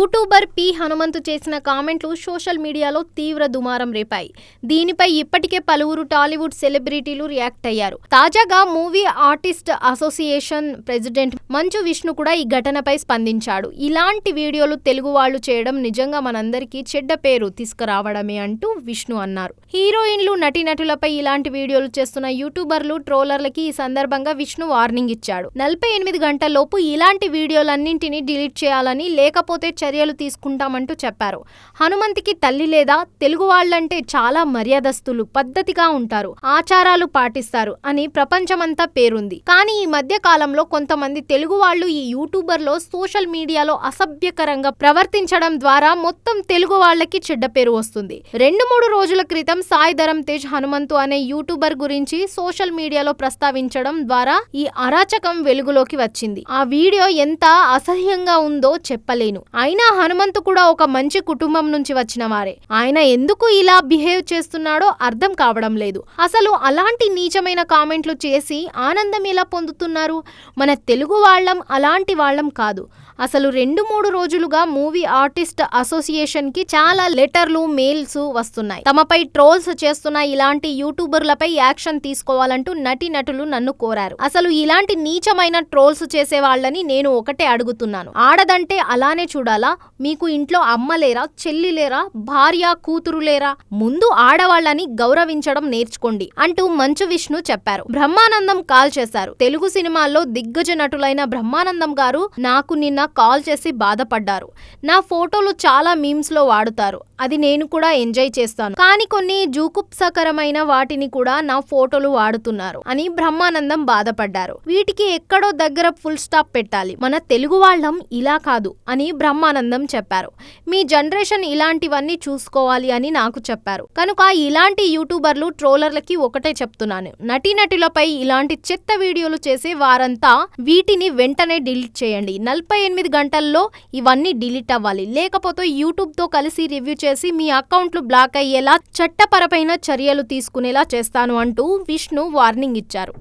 YouTuber P Hanumanthu చేసిన కామెంట్లు social మీడియాలో తీవ్ర దుమారం రేపాయి. దీనిపై ఇప్పటికే పలువురు టాలీవుడ్ సెలబ్రిటీలు రియాక్ట్ అయ్యారు. తాజాగా movie artist association president Manchu Vishnu కూడా ఈ ఘటనపై స్పందించాడు. ఇలాంటి వీడియోలు తెలుగు వాళ్ళు చేయడం నిజంగా మనందరికీ చెడ్డ పేరు తీసుకురావడమే అంటూ విష్ణు అన్నారు. హీరోయిన్లు నటీనటులపై ఇలాంటి వీడియోలు చేస్తున్న యూట్యూబర్లు ట్రోలర్లకి ఈ సందర్భంగా విష్ణు వార్నింగ్ ఇచ్చాడు. నలభై ఎనిమిది గంటల్లోపు ఇలాంటి వీడియోలన్నింటినీ డిలీట్ చేయాలని లేకపోతే చర్యలు తీసుకుంటామంటూ చెప్పారు. హనుమంతికి తల్లి లేదా తెలుగు వాళ్ళంటే చాలా మర్యాదస్తులు పద్ధతిగా ఉంటారు ఆచారాలు పాటిస్తారు అని ప్రపంచమంతా పేరుంది. కానీ ఈ మధ్య కాలంలో కొంతమంది తెలుగు వాళ్ళు ఈ యూట్యూబర్లో సోషల్ మీడియాలో అసభ్యకరంగా ప్రవర్తించడం ద్వారా మొత్తం తెలుగు వాళ్ళకి చెడ్డ పేరు వస్తుంది. రెండు మూడు రోజుల క్రితం సాయి ధరం తేజ్ హనుమంతు అనే యూట్యూబర్ గురించి సోషల్ మీడియాలో ప్రస్తావించడం ద్వారా ఈ అరాచకం వెలుగులోకి వచ్చింది. ఆ వీడియో ఎంత అసహ్యంగా ఉందో చెప్పలేను. అయినా హనుమంతు కూడా ఒక మంచి కుటుంబం నుంచి వచ్చిన వారే. ఆయన ఎందుకు ఇలా బిహేవ్ చేస్తున్నాడో అర్థం కావడం లేదు. అసలు అలాంటి నీచమైన కామెంట్లు చేసి ఆనందం ఎలా పొందుతున్నారు? మన తెలుగు వాళ్ళం అలాంటి వాళ్ళం కాదు. అసలు రెండు మూడు రోజులుగా మూవీ ఆర్టిస్ట్ అసోసియేషన్కి చాలా లెటర్లు మెయిల్స్ వస్తున్నాయి. తమపై ట్రోల్స్ చేస్తున్న ఇలాంటి యూట్యూబర్లపై యాక్షన్ తీసుకోవాలంటూ నటి నటులు నన్ను కోరారు. అసలు ఇలాంటి నీచమైన ట్రోల్స్ చేసే వాళ్ళని నేను ఒకటే అడుగుతున్నాను. ఆడదంటే అలానే చూడాలా? మీకు ఇంట్లో అమ్మ లేరా చెల్లి లేరా భార్య కూతురు లేరా? ముందు ఆడవాళ్ళని గౌరవించడం నేర్చుకోండి అంటూ మంచు విష్ణు చెప్పారు. బ్రహ్మానందం కాల్ చేశారు. తెలుగు సినిమాల్లో దిగ్గజ నటులైన బ్రహ్మానందం గారు నాకు నిన్న కాల్ చేసి బాధపడ్డారు. నా ఫోటోలు చాలా మీమ్స్లో వాడుతారు. అది నేను కూడా ఎంజాయ్ చేస్తాను. కానీ కొన్ని జూకుప్సకరమైన వాటిని కూడా నా ఫోటోలు వాడుతున్నారు అని బ్రహ్మానందం బాధపడ్డారు. వీటికి ఎక్కడో దగ్గర ఫుల్ స్టాప్ పెట్టాలి. మన తెలుగు వాళ్ళం ఇలా కాదు అని బ్రహ్మానందం చెప్పారు. మీ జనరేషన్ ఇలాంటివన్నీ చూసుకోవాలి అని నాకు చెప్పారు. కనుక ఇలాంటి యూట్యూబర్లు ట్రోలర్లకి ఒకటే చెప్తున్నాను. నటీనటులపై ఇలాంటి చెత్త వీడియోలు చేసే వారంతా వీటిని వెంటనే డిలీట్ చేయండి. నలభై ఎనిమిది గంటల్లో ఇవన్నీ డిలీట్ అవ్వాలి. లేకపోతే యూట్యూబ్తో కలిసి రివ్యూ చేసి మీ అకౌంట్లు బ్లాక్ అయ్యేలా చట్టపరమైన చర్యలు తీసుకునేలా చేస్తాను అంటూ విష్ణు వార్నింగ్ ఇచ్చారు.